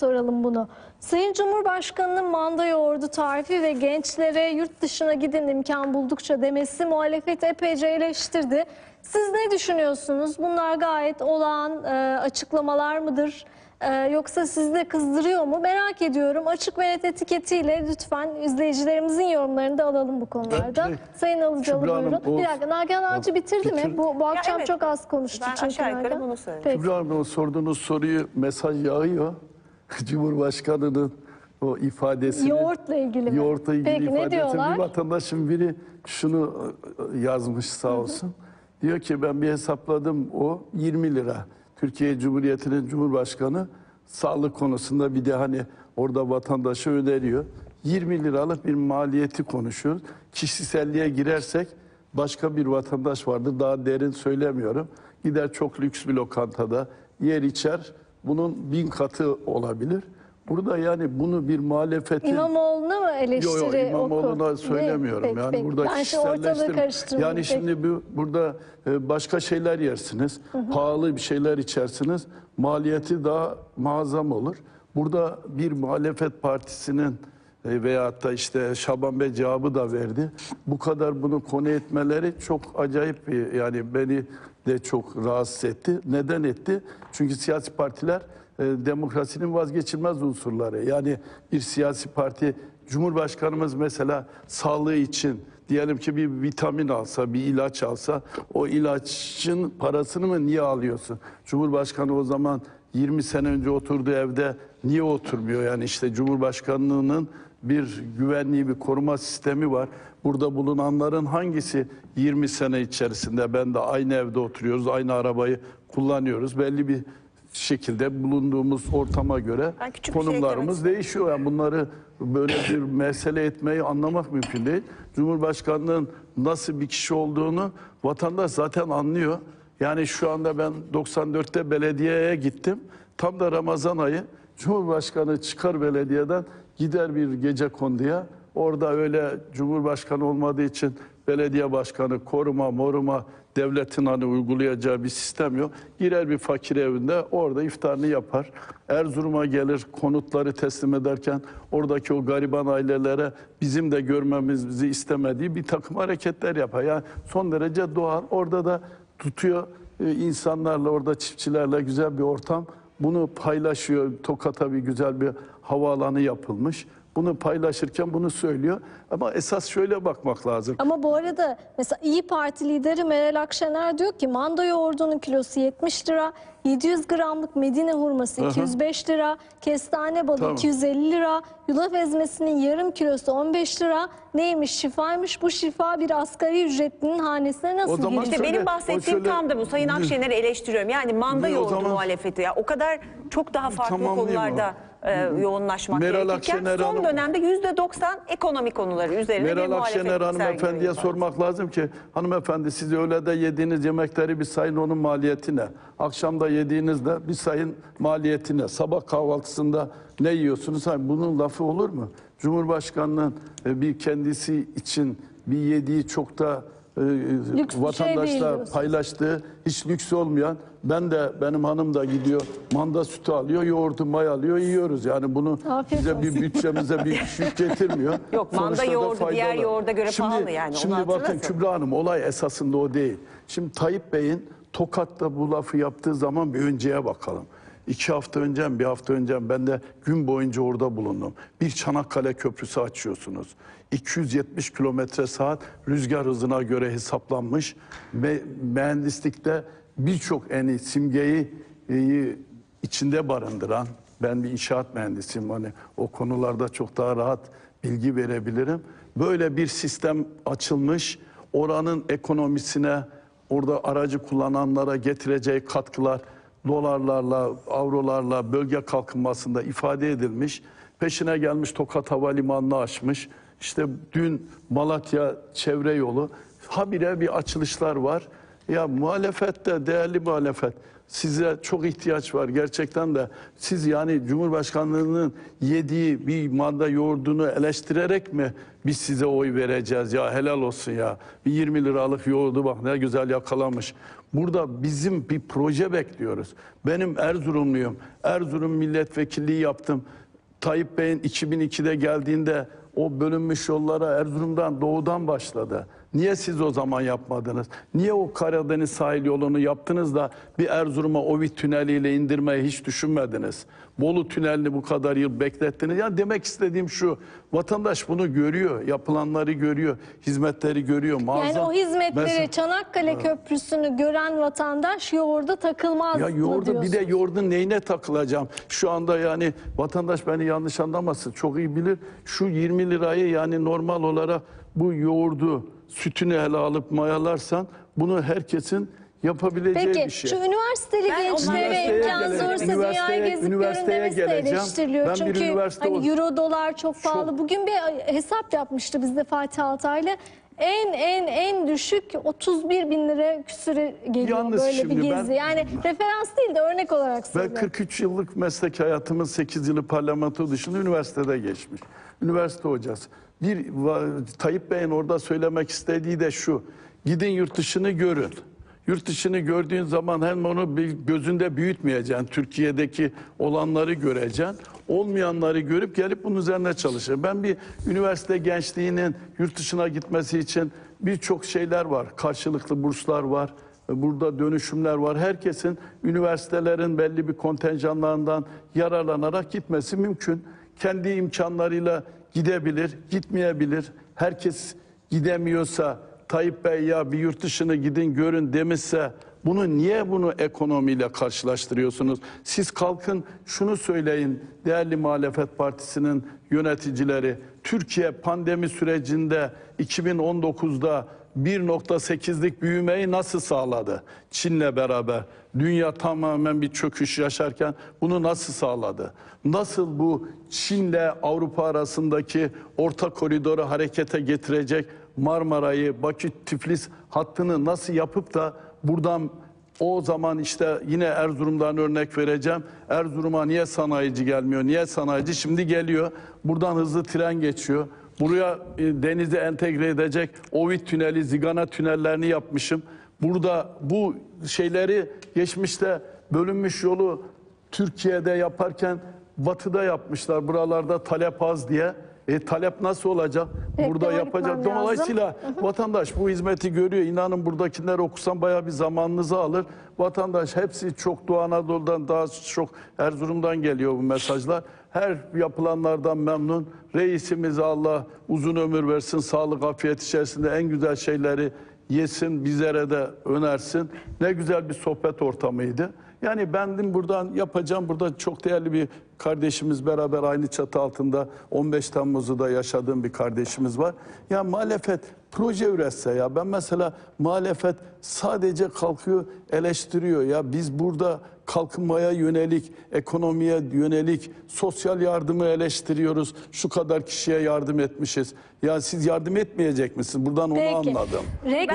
soralım bunu. Sayın Cumhurbaşkanı'nın manda yoğurdu tarifi ve gençlere yurt dışına gidin imkan buldukça demesi muhalefet epeyce eleştirdi. Siz ne düşünüyorsunuz? Bunlar gayet olağan e, açıklamalar mıdır? E, yoksa sizi de kızdırıyor mu? Merak ediyorum. Açık ve net etiketiyle lütfen izleyicilerimizin yorumlarını da alalım bu konularda. Evet, Sayın Alıcalı Kübra Hanım, buyurun. o- Bir dakika Nagihan Avcı bitirdi mi? Bitir- Bu, bu akşam evet. çok az konuştu Ben çünkü aşağı yukarı Nagihan. bunu söyledim. Peki. Kübra Hanım o sorduğunuz soruyu mesaj yağıyor. Cumhurbaşkanı'nın o ifadesini. Yoğurtla ilgili mi? Yoğurtla ilgili Peki, ne ifadesini diyorlar? bir vatandaşın biri şunu e, yazmış sağ olsun. Diyor ki ben bir hesapladım o 20 lira. Türkiye Cumhuriyeti'nin Cumhurbaşkanı sağlık konusunda bir de hani orada vatandaşa öneriyor. 20 liralık bir maliyeti konuşuyoruz. Kişiselliğe girersek başka bir vatandaş vardır. Daha derin söylemiyorum. Gider çok lüks bir lokantada yer içer. Bunun bin katı olabilir. Burada yani bunu bir muhalefetin... İmamoğlu'na mı eleştiri Yok yok İmamoğlu'na oku? söylemiyorum. Peki, yani peki. burada ben kişiselleştirme. Yani Peki. şimdi bu, burada e, başka şeyler yersiniz. Pahalı bir şeyler içersiniz. Maliyeti daha muazzam olur. Burada bir muhalefet partisinin e, veyahut da işte Şaban Bey cevabı da verdi. Bu kadar bunu konu etmeleri çok acayip bir yani beni de çok rahatsız etti. Neden etti? Çünkü siyasi partiler e, demokrasinin vazgeçilmez unsurları. Yani bir siyasi parti Cumhurbaşkanımız mesela sağlığı için diyelim ki bir vitamin alsa, bir ilaç alsa o ilacın parasını mı niye alıyorsun? Cumhurbaşkanı o zaman 20 sene önce oturduğu evde niye oturmuyor? Yani işte Cumhurbaşkanlığının bir güvenliği, bir koruma sistemi var. Burada bulunanların hangisi 20 sene içerisinde ben de aynı evde oturuyoruz, aynı arabayı kullanıyoruz. Belli bir şekilde bulunduğumuz ortama göre şey konumlarımız eklemek değişiyor. Yani bunları böyle bir mesele etmeyi anlamak mümkün değil. Cumhurbaşkanlığının nasıl bir kişi olduğunu vatandaş zaten anlıyor. Yani şu anda ben 94'te belediyeye gittim. Tam da Ramazan ayı Cumhurbaşkanı çıkar belediyeden gider bir gece konduya. Orada öyle Cumhurbaşkanı olmadığı için belediye başkanı koruma moruma devletin hani uygulayacağı bir sistem yok. Girer bir fakir evinde orada iftarını yapar. Erzurum'a gelir konutları teslim ederken oradaki o gariban ailelere bizim de görmemizi istemediği bir takım hareketler yapar. Yani son derece doğal. Orada da tutuyor e, insanlarla orada çiftçilerle güzel bir ortam. Bunu paylaşıyor. Tokat'a bir güzel bir havaalanı yapılmış. Bunu paylaşırken bunu söylüyor. Ama esas şöyle bakmak lazım. Ama bu arada mesela İyi Parti lideri Meral Akşener diyor ki manda yoğurdunun kilosu 70 lira, 700 gramlık Medine hurması Aha. 205 lira, kestane balı Tamam. 250 lira, yulaf ezmesinin yarım kilosu 15 lira. Neymiş şifaymış bu şifa bir asgari ücretlinin hanesine nasıl giriyor? İşte Şöyle, benim o bahsettiğim şöyle- tam da bu. Sayın Akşener'i eleştiriyorum. Yani manda o yoğurdu zaman- muhalefeti. Ya. O kadar çok daha farklı Tamamlayayım konularda e, yoğunlaşmak Meral gerekirken Akşener son Hanım- dönemde yüzde doksan ekonomi konuları üzerine bir Meral muhalefet Akşener hanımefendiye sergiliyor. sormak lazım ki hanımefendi siz öğlede yediğiniz yemekleri bir sayın onun maliyeti ne? Akşamda yediğinizde bir sayın maliyeti ne? Sabah kahvaltısında ne yiyorsunuz? Hayır, bunun lafı olur mu? Cumhurbaşkanının e, bir kendisi için bir yediği çok da e, Lüks bir şey vatandaşla diyorsun. paylaştığı hiç lüks olmayan ben de benim hanım da gidiyor manda sütü alıyor yoğurdu may alıyor yiyoruz yani bunu Afiyet bize bir olsun. bütçemize bir yük getirmiyor. Yok, manda Sonuçta yoğurdu diğer faydalı. yoğurda göre şimdi, pahalı yani, onu Şimdi bakın. Kübra Hanım olay esasında o değil. Şimdi Tayyip Bey'in Tokat'ta bu lafı yaptığı zaman bir önceye bakalım. İki hafta önce, bir hafta önce ben de gün boyunca orada bulundum. Bir Çanakkale Köprüsü açıyorsunuz. 270 kilometre saat rüzgar hızına göre hesaplanmış. Ve mühendislikte birçok eni simgeyi içinde barındıran, ben bir inşaat mühendisiyim hani o konularda çok daha rahat bilgi verebilirim. Böyle bir sistem açılmış, oranın ekonomisine, orada aracı kullananlara getireceği katkılar dolarlarla, avrolarla bölge kalkınmasında ifade edilmiş. Peşine gelmiş Tokat Havalimanı'nı açmış. İşte dün Malatya çevre yolu habire bir açılışlar var. Ya muhalefette değerli muhalefet Size çok ihtiyaç var gerçekten de. Siz yani Cumhurbaşkanlığının yediği bir manda yoğurdunu eleştirerek mi biz size oy vereceğiz? Ya helal olsun ya. Bir 20 liralık yoğurdu bak ne güzel yakalamış. Burada bizim bir proje bekliyoruz. Benim Erzurumluyum. Erzurum milletvekilliği yaptım. Tayyip Bey'in 2002'de geldiğinde o bölünmüş yollara Erzurum'dan doğudan başladı. Niye siz o zaman yapmadınız? Niye o Karadeniz sahil yolunu yaptınız da bir Erzurum'a Ovid tüneliyle indirmeyi hiç düşünmediniz? Bolu tünelini bu kadar yıl beklettiniz. Yani demek istediğim şu, vatandaş bunu görüyor, yapılanları görüyor, hizmetleri görüyor. Yani Muazzam. o hizmetleri Ben- Çanakkale Köprüsü'nü gören vatandaş yoğurda takılmaz Ya mı yoğurdu bir de yoğurdun neyine takılacağım? Şu anda yani vatandaş beni yanlış anlamasın. Çok iyi bilir. Şu 20 lirayı yani normal olarak bu yoğurdu sütünü hele alıp mayalarsan bunu herkesin yapabileceği Peki bir şey. şu üniversiteli Ben gençlere Üniversiteye imkan geleceğim. zorsa dünyayı Üniversiteye- gezip görün üniversiteye demesi de geleceğim. eleştiriliyor. Ben bir Çünkü üniversite hani ol- euro dolar çok pahalı. Bugün bir hesap yapmıştı bizde Fatih Altaylı. En en en düşük 31 bin lira küsüre geliyor Yalnız böyle şimdi bir ben- gezi. Yani referans değil de örnek olarak Ben söylüyorum. 43 yıllık meslek hayatımın 8 yılı parlamento dışında üniversitede geçmiş. Üniversite hocası. Bir va- Tayyip Bey'in orada söylemek istediği de şu. Gidin yurt dışını görün. Yurt dışını gördüğün zaman hem onu bir gözünde büyütmeyeceksin. Türkiye'deki olanları göreceksin. Olmayanları görüp gelip bunun üzerine çalışır. Ben bir üniversite gençliğinin yurt dışına gitmesi için birçok şeyler var. Karşılıklı burslar var. Burada dönüşümler var. Herkesin üniversitelerin belli bir kontenjanlarından yararlanarak gitmesi mümkün. Kendi imkanlarıyla gidebilir, gitmeyebilir. Herkes gidemiyorsa Tayyip Bey ya bir yurt dışını gidin görün demişse bunu niye bunu ekonomiyle karşılaştırıyorsunuz? Siz kalkın şunu söyleyin değerli muhalefet partisinin yöneticileri. Türkiye pandemi sürecinde 2019'da 1.8'lik büyümeyi nasıl sağladı? Çin'le beraber. Dünya tamamen bir çöküş yaşarken bunu nasıl sağladı? Nasıl bu Çin'le Avrupa arasındaki orta koridoru harekete getirecek Marmara'yı, Bakü, Tiflis hattını nasıl yapıp da buradan o zaman işte yine Erzurum'dan örnek vereceğim. Erzurum'a niye sanayici gelmiyor? Niye sanayici? Şimdi geliyor. Buradan hızlı tren geçiyor. Buraya e, denize entegre edecek Ovid tüneli, Zigana tünellerini yapmışım. Burada bu şeyleri geçmişte bölünmüş yolu Türkiye'de yaparken batıda yapmışlar. Buralarda talep az diye. E talep nasıl olacak? Reklam Burada yapacak. Dolayısıyla vatandaş bu hizmeti görüyor. İnanın buradakiler okusan bayağı bir zamanınızı alır. Vatandaş hepsi çok Doğu Anadolu'dan daha çok Erzurum'dan geliyor bu mesajlar. Her yapılanlardan memnun. Reisimize Allah uzun ömür versin, sağlık, afiyet içerisinde en güzel şeyleri yesin, bizlere de önersin. Ne güzel bir sohbet ortamıydı. Yani bendim buradan yapacağım. Burada çok değerli bir kardeşimiz beraber aynı çatı altında 15 Temmuz'u da yaşadığım bir kardeşimiz var. Ya muhalefet proje üretse ya ben mesela muhalefet sadece kalkıyor eleştiriyor ya biz burada kalkınmaya yönelik, ekonomiye yönelik sosyal yardımı eleştiriyoruz. Şu kadar kişiye yardım etmişiz. Ya siz yardım etmeyecek misiniz? Buradan onu Peki. anladım. Reklam